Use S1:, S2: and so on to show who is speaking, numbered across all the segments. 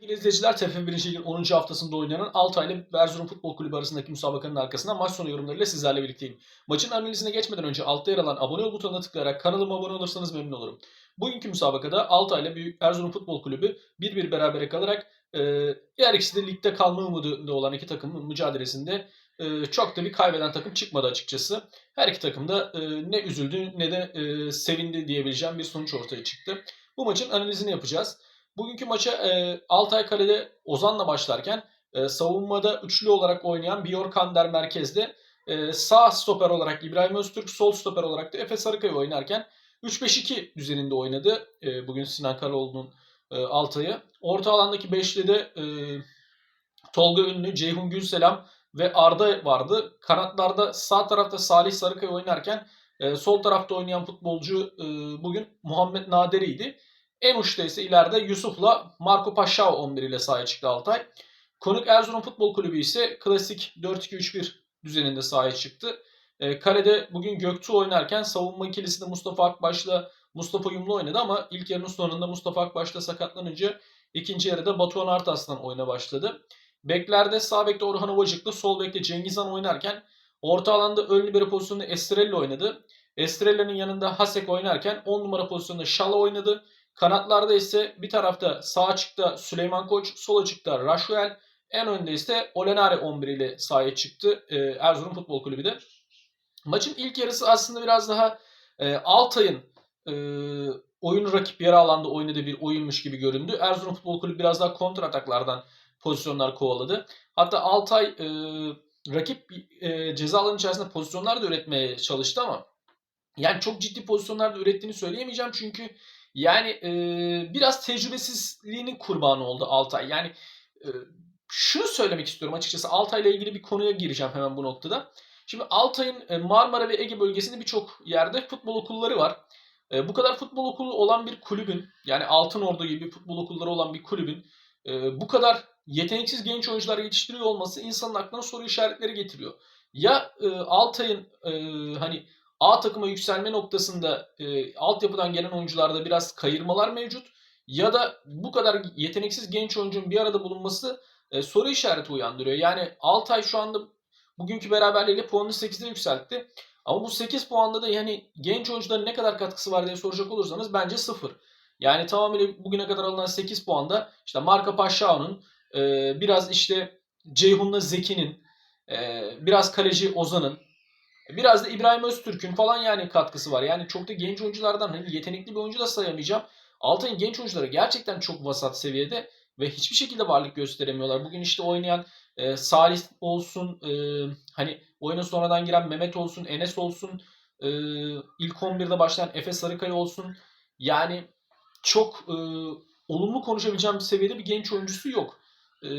S1: Sevgili izleyiciler TFF 1. Lig'in 10. haftasında oynanan Altay ile Erzurum Futbol Kulübü arasındaki müsabakanın arkasından maç sonu yorumlarıyla sizlerle birlikteyim. Maçın analizine geçmeden önce altta yer alan abone ol butonuna tıklayarak kanalıma abone olursanız memnun olurum. Bugünkü müsabakada Altay ile Büyük Erzurum Futbol Kulübü 1-1 berabere kalarak e, diğer ikisi de ligde kalma umudunda olan iki takımın mücadelesinde e, çok da bir kaybeden takım çıkmadı açıkçası. Her iki takım da e, ne üzüldü ne de e, sevindi diyebileceğim bir sonuç ortaya çıktı. Bu maçın analizini yapacağız. Bugünkü maça e, Altay Kale'de Ozan'la başlarken e, savunmada üçlü olarak oynayan Bior Kander merkezde e, sağ stoper olarak İbrahim Öztürk, sol stoper olarak da Efe Sarıkaya oynarken 3-5-2 düzeninde oynadı. E, bugün Sinan Karaoğlu'nun e, Altay'ı. Orta alandaki beşli de e, Tolga Ünlü, Ceyhun Gülselam ve Arda vardı. Kanatlarda sağ tarafta Salih Sarıkaya oynarken e, sol tarafta oynayan futbolcu e, bugün Muhammed Naderi'ydi. En uçta ise ileride Yusuf'la Marco Paşao 11 ile sahaya çıktı Altay. Konuk Erzurum Futbol Kulübü ise klasik 4-2-3-1 düzeninde sahaya çıktı. E, kalede bugün Göktuğ oynarken savunma ikilisi de Mustafa Akbaş'la Mustafa Yumlu oynadı ama ilk yarının sonunda Mustafa Akbaş'ta sakatlanınca ikinci yarıda Batuhan Artas'tan oyuna başladı. Beklerde sağ bekte Orhan Ovacıklı, sol bekte Cengiz Han oynarken orta alanda ön libero pozisyonunda Estrella oynadı. Estrella'nın yanında Hasek oynarken 10 numara pozisyonunda Şala oynadı. Kanatlarda ise bir tarafta sağ açıkta Süleyman Koç, sol açıkta Raşuel, en önde ise Olenare 11 ile sahaya çıktı e, Erzurum Futbol Kulübü de. Maçın ilk yarısı aslında biraz daha e, Altay'ın e, oyun rakip yarı alanda oynadığı bir oyunmuş gibi göründü. Erzurum Futbol Kulübü biraz daha kontra ataklardan pozisyonlar kovaladı. Hatta Altay e, rakip e, ceza alanı içerisinde pozisyonlar da üretmeye çalıştı ama yani çok ciddi pozisyonlar da ürettiğini söyleyemeyeceğim çünkü yani e, biraz tecrübesizliğinin kurbanı oldu Altay. Yani e, şunu söylemek istiyorum açıkçası Altay ile ilgili bir konuya gireceğim hemen bu noktada. Şimdi Altay'ın Marmara ve Ege bölgesinde birçok yerde futbol okulları var. E, bu kadar futbol okulu olan bir kulübün yani Altın Ordu gibi futbol okulları olan bir kulübün e, bu kadar yeteneksiz genç oyuncular yetiştiriyor olması insanın aklına soru işaretleri getiriyor. Ya e, Altay'ın e, hani A takıma yükselme noktasında e, altyapıdan gelen oyuncularda biraz kayırmalar mevcut. Ya da bu kadar yeteneksiz genç oyuncunun bir arada bulunması e, soru işareti uyandırıyor. Yani Altay şu anda bugünkü beraberliğiyle puanını 8'e yükseltti. Ama bu 8 puanda da yani genç oyuncuların ne kadar katkısı var diye soracak olursanız bence 0. Yani tamamıyla bugüne kadar alınan 8 puanda işte Marka Paşao'nun e, biraz işte Ceyhun'la Zeki'nin e, biraz kaleci Ozan'ın Biraz da İbrahim Öztürk'ün falan yani katkısı var. Yani çok da genç oyunculardan hani yetenekli bir oyuncu da sayamayacağım. Altay'ın genç oyuncuları gerçekten çok vasat seviyede ve hiçbir şekilde varlık gösteremiyorlar. Bugün işte oynayan e, Salih olsun, e, hani oyuna sonradan giren Mehmet olsun, Enes olsun, e, ilk 11'de başlayan Efe Sarıkaya olsun. Yani çok e, olumlu konuşabileceğim bir seviyede bir genç oyuncusu yok. E,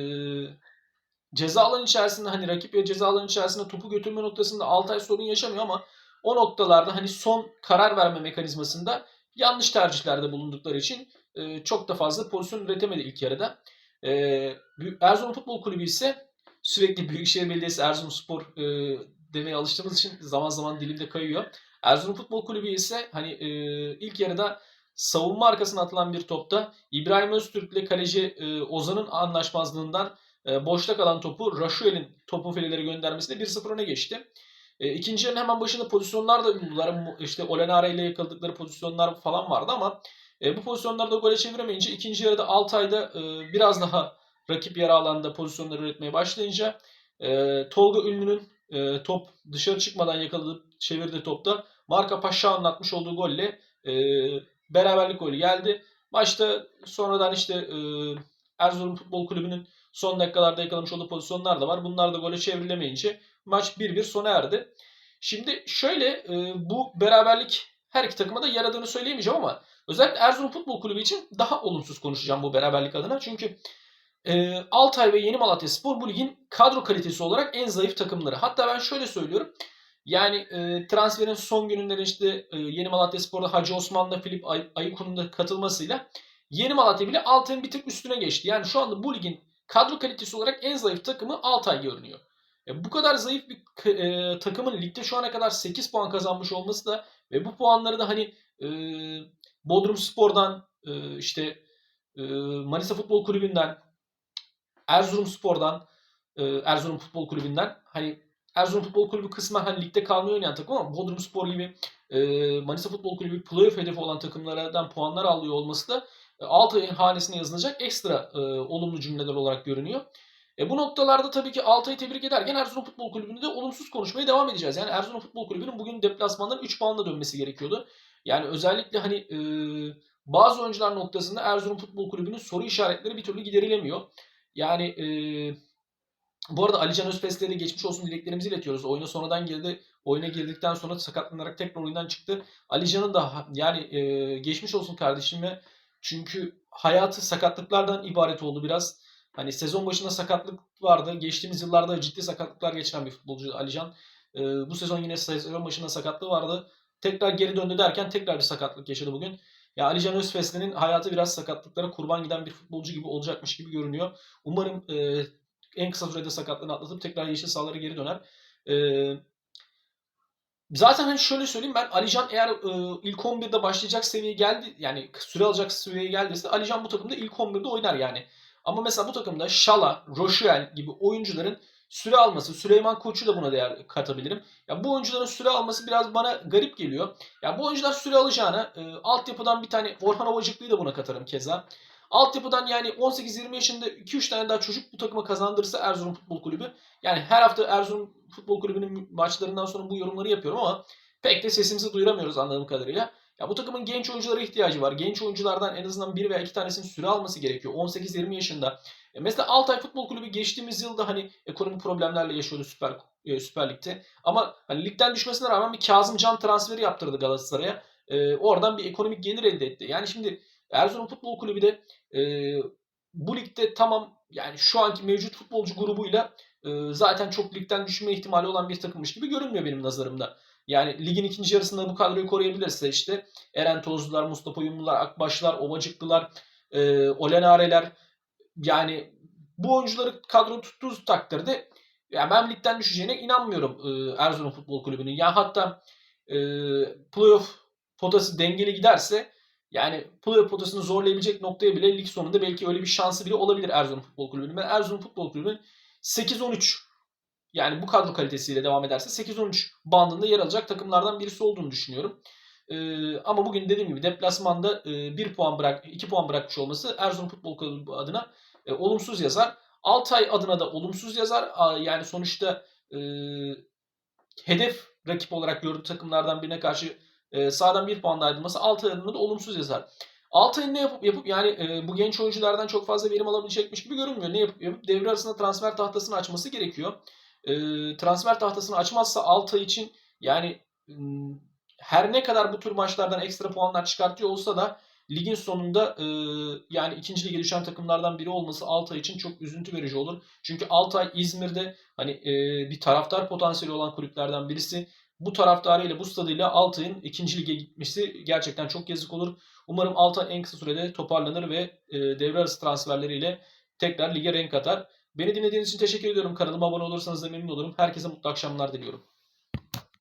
S1: ceza alanı içerisinde hani rakip ya ceza alanı içerisinde topu götürme noktasında Altay sorun yaşamıyor ama o noktalarda hani son karar verme mekanizmasında yanlış tercihlerde bulundukları için e, çok da fazla pozisyon üretemedi ilk yarıda. E, Erzurum Futbol Kulübü ise sürekli Büyükşehir Belediyesi Erzurumspor e, demeye alıştığımız için zaman zaman dilimde kayıyor. Erzurum Futbol Kulübü ise hani e, ilk yarıda savunma arkasına atılan bir topta İbrahim Öztürk ile kaleci e, Ozan'ın anlaşmazlığından e, boşta kalan topu Raşuel'in topun fileleri göndermesiyle 1-0 öne geçti. E, ikinci yarının hemen başında pozisyonlar da buldular. İşte Olenare ile yakaladıkları pozisyonlar falan vardı ama e, bu pozisyonlarda gole çeviremeyince ikinci yarıda Altay'da e, biraz daha rakip yarı alanda pozisyonları üretmeye başlayınca e, Tolga Ünlü'nün e, top dışarı çıkmadan yakaladığı çevirdiği topta Marka Paşa'nın atmış olduğu golle e, beraberlik golü geldi. Maçta sonradan işte e, Erzurum Futbol Kulübü'nün son dakikalarda yakalamış olduğu pozisyonlar da var. Bunlar da gole çevrilemeyince maç 1-1 sona erdi. Şimdi şöyle e, bu beraberlik her iki takıma da yaradığını söyleyemeyeceğim ama özellikle Erzurum Futbol Kulübü için daha olumsuz konuşacağım bu beraberlik adına. Çünkü e, Altay ve Yeni Malatya Spor bu ligin kadro kalitesi olarak en zayıf takımları. Hatta ben şöyle söylüyorum. Yani e, transferin son gününde işte e, Yeni Malatya Spor'da Hacı Osman'la Filip Ay- Ayıkun'un da katılmasıyla Yeni Malatya bile Altay'ın bir tık üstüne geçti. Yani şu anda bu ligin kadro kalitesi olarak en zayıf takımı Altay görünüyor. E, bu kadar zayıf bir e, takımın ligde şu ana kadar 8 puan kazanmış olması da ve bu puanları da hani e, Bodrum Spor'dan e, işte e, Manisa Futbol Kulübü'nden Erzurumspor'dan, e, Erzurum Futbol Kulübü'nden hani Erzurum Futbol Kulübü kısmen hani ligde kalmayı oynayan takım ama Bodrumspor gibi e, Manisa Futbol Kulübü playoff hedefi olan takımlardan puanlar alıyor olması da Altay'ın hanesine yazılacak ekstra e, olumlu cümleler olarak görünüyor. E, bu noktalarda tabii ki Altay'ı tebrik ederken Erzurum Futbol Kulübü'nü de olumsuz konuşmaya devam edeceğiz. Yani Erzurum Futbol Kulübü'nün bugün deplasmandan 3 puanla dönmesi gerekiyordu. Yani özellikle hani e, bazı oyuncular noktasında Erzurum Futbol Kulübü'nün soru işaretleri bir türlü giderilemiyor. Yani e, bu arada Alican Özpes'le de geçmiş olsun dileklerimizi iletiyoruz. Oyuna sonradan girdi. Oyuna girdikten sonra sakatlanarak tekrar oyundan çıktı. Alican'ın da yani e, geçmiş olsun kardeşime. Çünkü hayatı sakatlıklardan ibaret oldu biraz. Hani sezon başında sakatlık vardı. Geçtiğimiz yıllarda ciddi sakatlıklar geçiren bir futbolcu Alican. E, bu sezon yine sezon başında sakatlığı vardı. Tekrar geri döndü derken tekrar bir sakatlık yaşadı bugün. Ya Alican Özfesli'nin hayatı biraz sakatlıklara kurban giden bir futbolcu gibi olacakmış gibi görünüyor. Umarım e, en kısa sürede sakatlığını atlatıp tekrar yeşil sahalara geri döner. Ee, zaten hani şöyle söyleyeyim ben Alican eğer e, ilk 11'de başlayacak seviyeye geldi yani süre alacak seviyeye geldiyse Alican bu takımda ilk 11'de oynar yani. Ama mesela bu takımda Şala, Roşuel gibi oyuncuların süre alması, Süleyman Koç'u da buna değer katabilirim. Ya bu oyuncuların süre alması biraz bana garip geliyor. Ya bu oyuncular süre alacağına e, altyapıdan bir tane Orhan Ovacıklı'yı da buna katarım keza. Altyapıdan yani 18-20 yaşında 2-3 tane daha çocuk bu takıma kazandırırsa Erzurum Futbol Kulübü. Yani her hafta Erzurum Futbol Kulübü'nün maçlarından sonra bu yorumları yapıyorum ama pek de sesimizi duyuramıyoruz anladığım kadarıyla. Ya bu takımın genç oyunculara ihtiyacı var. Genç oyunculardan en azından bir veya iki tanesinin süre alması gerekiyor. 18-20 yaşında. E mesela Altay Futbol Kulübü geçtiğimiz yılda hani ekonomik problemlerle yaşıyordu Süper e, Süper Lig'de. Ama hani ligden düşmesine rağmen bir Kazım Can transferi yaptırdı Galatasaray'a. E, oradan bir ekonomik gelir elde etti. Yani şimdi Erzurum Futbol Kulübü de e, bu ligde tamam yani şu anki mevcut futbolcu grubuyla e, zaten çok ligden düşme ihtimali olan bir takımmış gibi görünmüyor benim nazarımda. Yani ligin ikinci yarısında bu kadroyu koruyabilirse işte Eren Tozlular, Mustafa Yumlular, Akbaşlar, Ovacıklılar, e, Olenareler yani bu oyuncuları kadro tuttuğu takdirde yani ben ligden düşeceğine inanmıyorum e, Erzurum Futbol Kulübü'nün. Ya hatta e, playoff potası dengeli giderse yani playoff potasını zorlayabilecek noktaya bile lig sonunda belki öyle bir şansı bile olabilir Erzurum Futbol Kulübü'nün. Ben Erzurum Futbol Kulübü'nün 8-13 yani bu kadro kalitesiyle devam ederse 8-13 bandında yer alacak takımlardan birisi olduğunu düşünüyorum. Ee, ama bugün dediğim gibi deplasmanda e, 1 puan bırak 2 puan bırakmış olması Erzurum Futbol Kulübü adına e, olumsuz yazar. Altay adına da olumsuz yazar. Yani sonuçta e, hedef rakip olarak gördüğü takımlardan birine karşı e, sağdan bir puanla ayrılması Altay adına da olumsuz yazar. Altay'ın ne yapıp yapıp yani e, bu genç oyunculardan çok fazla verim alabilecekmiş gibi görünmüyor. Ne yapıp yapıp devre arasında transfer tahtasını açması gerekiyor. E, transfer tahtasını açmazsa Altay için yani her ne kadar bu tür maçlardan ekstra puanlar çıkartıyor olsa da ligin sonunda e, yani ikinci lige düşen takımlardan biri olması Altay için çok üzüntü verici olur. Çünkü Altay İzmir'de hani e, bir taraftar potansiyeli olan kulüplerden birisi. Bu taraftarıyla bu stadıyla Altay'ın ikinci lige gitmesi gerçekten çok yazık olur. Umarım Altay en kısa sürede toparlanır ve e, devre arası transferleriyle tekrar lige renk atar. Beni dinlediğiniz için teşekkür ediyorum. Kanalıma abone olursanız da memnun olurum. Herkese mutlu akşamlar diliyorum.